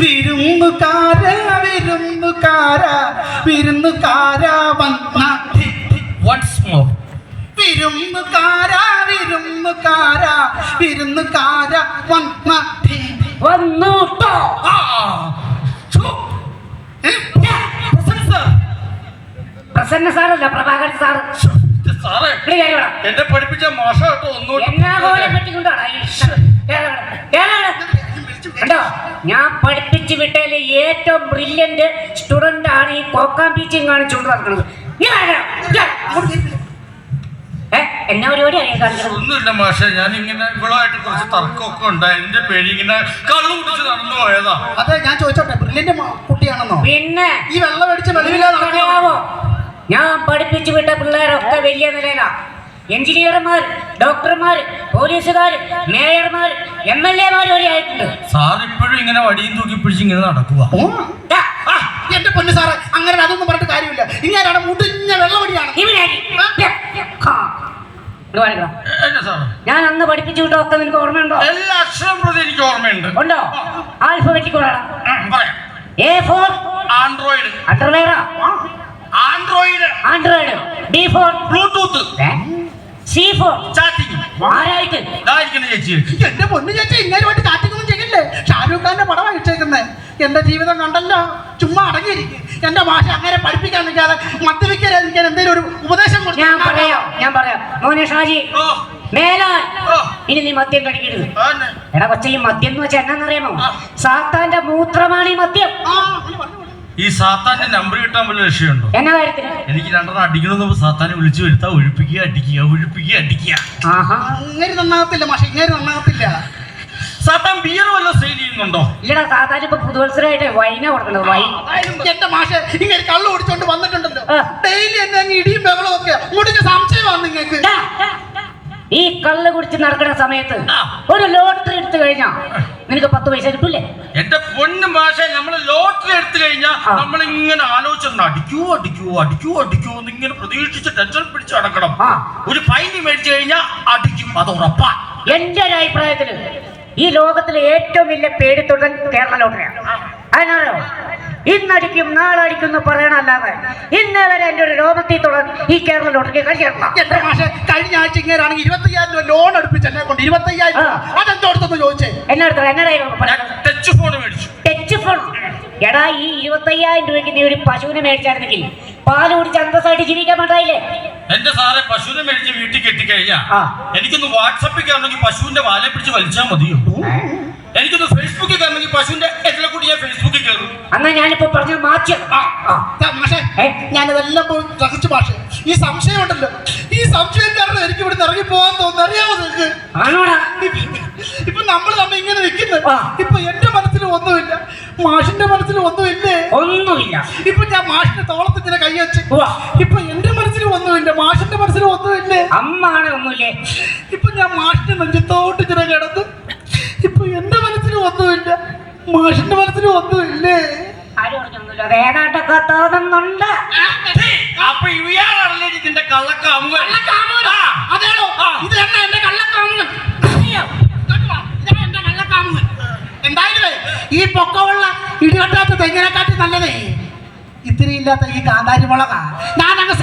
വിരുന്നുകാര വിരുന്നുകാര വിരുന്നുകാര വന്ന വൺസ് മോർ വിരുന്നുകാര വിരുന്നുകാര വിരുന്നുകാര വന്ന വന്നു ട്ടോ. ആ. ഛു. ഏ? പ്രസന്ന സാറല്ല പ്രഭാകരൻ ഇത് സാറേ. എന്നെ പഠിപ്പിച്ച മോശം കേട്ടോ ഒന്നുകൂടി എന്നാ പോലെ പറ്റിക്കൊണ്ടാണ് കണ്ടോ ഞാൻ പഠിപ്പിച്ചു വിട്ടതിൽ ഏറ്റവും ബ്രില്യന്റ് സ്റ്റുഡന്റ് ആണ് ഈ കോക്കാം ബീച്ചിങ് കാണിച്ചുകൊണ്ട് നടക്കുന്നത് എന്നാ പരിപാടി ഒന്നുമില്ല മാഷെ ഞാൻ ഇങ്ങനെ കുറച്ച് തർക്കമൊക്കെ ഉണ്ടായി. എന്റെ പേര് ഇങ്ങനെ കള്ളു കുടിച്ച് നടന്നു പോയതാ. അതെ ഞാൻ ചോദിച്ചോട്ടെ ബ്രില്യന്റ് കുട്ടിയാണെന്നോ? പിന്നെ ഈ വെള്ളം അടിച്ച് വെളിവില്ലാതെ നടക്കുന്ന- ഞാൻ പഠിപ്പിച്ചു വിട്ട പിള്ളേരൊക്കെ വലിയ നിലയിലാ. എഞ്ചിനീയർമാർ ഡോക്ടർമാർ പോലീസുകാർ മേയർമാർ എം എൽ എമാർ വരെ ആയിട്ടുണ്ട്. സാർ ഇപ്പോഴും ഇങ്ങനെ വടിയും തൂക്കി പിടിച്ച് ഇങ്ങനെ നടക്കുക എന്റെ പൊന്നു സാറ് അങ്ങനെ അതൊന്നും പറഞ്ഞിട്ട് കാര്യമില്ല. ഇങ്ങനെ മുടിഞ്ഞ വെള്ളമടിയാണ് ഞാൻ അന്ന് പഠിപ്പിച്ചു വിട്ടൊക്കെ നിനക്ക് ഓർമ്മയുണ്ടോ? എല്ലാ അക്ഷരം പ്രതി എനിക്ക് ഓർമ്മയുണ്ട്. ഉണ്ടോ? ആൽഫബറ്റിക് പറയാം. A for android underwear android android B for bluetooth C for chatting ആരായിട്ട് ഇതായിരിക്കുന്ന ചേച്ചി. എന്റെ പൊന്നു ചേച്ചി ഇങ്ങനെ കാറ്റിങ്ങൊന്നും ചെയ്യില്ലേ? ഷാരൂഖ് ഖാന്റെ പടമാണ് ഇട്ടേക്കുന്നത് എന്റെ ജീവിതം കണ്ടല്ലോ. ചുമ്മാ അടങ്ങിയിരിക്കും. എന്റെ ഭാഷ അങ്ങനെ പഠിപ്പിക്കാൻ നിൽക്കാതെ മദ്യപിക്കാതിരിക്കാൻ എന്തെങ്കിലും ഒരു ഉപദേശം കൊടുത്ത് ഞാൻ പറയാം ഞാൻ പറയാം. മോനെ ഷാജി മേലാൽ ഇനി നീ മദ്യം കഴിക്കരുത്. എടാ കൊച്ച ഈ മദ്യം എന്ന് വെച്ചാൽ എന്നാന്നറിയാമോ. സാത്താന്റെ മൂത്രമാണ് ഈ മദ്യം. ഈ സാത്താന്റെ നമ്പർ കിട്ടാൻ വല്ല ലക്ഷ്യമുണ്ടോ എനിക്ക് രണ്ടെണ്ണം അടിക്കണമെന്ന് സാത്താനെ വിളിച്ചു വരുത്താ. ഒഴിപ്പിക്കുക അടിക്കുക ഒഴിപ്പിക്കുക അടിക്കുക. ആഹാ. ഇങ്ങനെ നന്നാകത്തില്ല മാഷ ഇങ്ങനെ നന്നാകത്തില്ല സാത്താൻ ബിയർ വല്ല സെയിൽ ചെയ്യുന്നുണ്ടോ? ഇല്ലടാ സാത്താൻ ഇപ്പൊ പുതുവത്സരമായിട്ട് വൈന കൊടുക്കണത് വൈൻ എന്റെ മാഷ ഇങ്ങനെ കള്ളു ഓടിച്ചോണ്ട് വന്നിട്ടുണ്ടല്ലോ. ഡെയിലി എന്നെ അങ്ങ് ഇടിയും ബഹളവും ഒക്കെ. മുടിഞ്ഞ സംശയമാണ് നിങ്ങൾക്ക് ഈ കള്ള് കുടിച്ച് നടക്കുന്ന സമയത്ത് ഒരു ലോട്ടറി എടുത്തു കഴിഞ്ഞാ നിനക്ക് പത്ത് പൈസ കിട്ടൂലേ എന്റെ പൊന്ന് ഭാഷ നമ്മൾ ലോട്ടറി എടുത്തു കഴിഞ്ഞാൽ നമ്മൾ ഇങ്ങനെ ആലോചിച്ചിട്ടുണ്ട് അടിക്കൂ അടിക്കൂ അടിക്കൂ അടിക്കൂ എന്ന് ഇങ്ങനെ പ്രതീക്ഷിച്ച് ടെൻഷൻ പിടിച്ച് അടക്കണം ഒരു ഫൈൻ മേടിച്ചു കഴിഞ്ഞാൽ അടിക്കും അത് ഉറപ്പാ. എന്റെ ഒരു അഭിപ്രായത്തിൽ ഈ ലോകത്തിലെ ഏറ്റവും വലിയ പേടിത്തൊടൻ കേരള ലോട്ടറിയാണ് അതിനാണോ ഇന്നടിക്കും നാളടിക്കും എന്ന് പറയണല്ലാതെ ഇന്നേ വരെ എന്റെ ഒരു രോഗത്തിൽ തുടർന്ന് ഈ കേരളത്തിലോട്ടേക്ക് കഴിയണം. എന്റെ മാഷ? കഴിഞ്ഞ ആഴ്ച ഇങ്ങനെയാണെങ്കിൽ ഇരുപത്തയ്യായിരം രൂപ ലോൺ അടുപ്പിച്ച് എന്നെ കൊണ്ട് ഇരുപത്തയ്യായിരം രൂപ. അതെന്തോ ചോദിച്ചേ? എന്നെ ടച്ച് ഫോൺ മേടിച്ചു. ടച്ച് ഫോൺ എടാ ഈ ഇരുപത്തയ്യായിരം രൂപയ്ക്ക് നീ ഒരു പശുവിനെ മേടിച്ചായിരുന്നെങ്കിൽ പാൽ കുടിച്ച് അന്തസ്സായിട്ട് ജീവിക്കാൻ മാട്ടായില്ലേ എന്റെ സാറെ പശുവിനെ മേടിച്ച് വീട്ടിൽ കെട്ടിക്കഴിഞ്ഞാ. എനിക്കൊന്ന് വാട്സപ്പിൽ കയറണമെങ്കിൽ പശുവിന്റെ വാലെ പിടിച്ച് വലിച്ചാൽ മതിയോ? എനിക്കൊന്ന് ഫേസ്ബുക്കിൽ കയറണമെങ്കിൽ പശുവിന്റെ എത്ര കൂടി ഞാൻ ഫേസ്ബുക്കിൽ അന്നാ ഞാനിപ്പോ പറഞ്ഞ മാറ്റി മാഷേ? ഞാനിതെല്ലാം രസിച്ചു മാഷേ. ഈ സംശയം ഉണ്ടല്ലോ ഈ സംശയം കാരണം എനിക്ക് ഇവിടെ ഇറങ്ങി പോകാൻ തോന്നുന്നു. അറിയാമോ നിങ്ങൾക്ക് ഇപ്പൊ നമ്മൾ തമ്മിൽ ഇങ്ങനെ നിൽക്കുന്നു. ഇപ്പൊ എന്റെ മനസ്സിൽ ഒന്നുമില്ല. മാഷിന്റെ മനസ്സിൽ ഒന്നുമില്ലേ? ഒന്നുമില്ല. ഇപ്പൊ ഞാൻ മാഷിന്റെ തോളത്ത് ഇങ്ങനെ കൈ വെച്ച്. ഇപ്പൊ എന്റെ മനസ്സിൽ ഒന്നുമില്ല. മാഷിന്റെ മനസ്സിൽ ഒന്നുമില്ലേ? അമ്മാണ് ഒന്നുമില്ലേ? ഇപ്പൊ ഞാൻ മാഷിന്റെ നെഞ്ചത്തോട്ട് ഇങ്ങനെ കിടന്ന്. ഇപ്പൊ എന്റെ മനസ്സിൽ ഒന്നുമില്ല. മാഷിന്റെ മനസ്സിൽ ഒന്നുമില്ലേ തോന്നുന്നുണ്ട്. അപ്പൊ ഇതിന്റെ അതേടോ. ഇത് തന്നെ എന്റെ എന്തായാലും ഈ പൊക്കമുള്ള ഇടിവെട്ടാത്ത തെങ്ങിനെക്കാട്ടി നല്ലതേ. ഇത്തിരി ഇല്ലാത്ത ഈ കാന്താരി മുളക ഞാൻ അങ്ങ്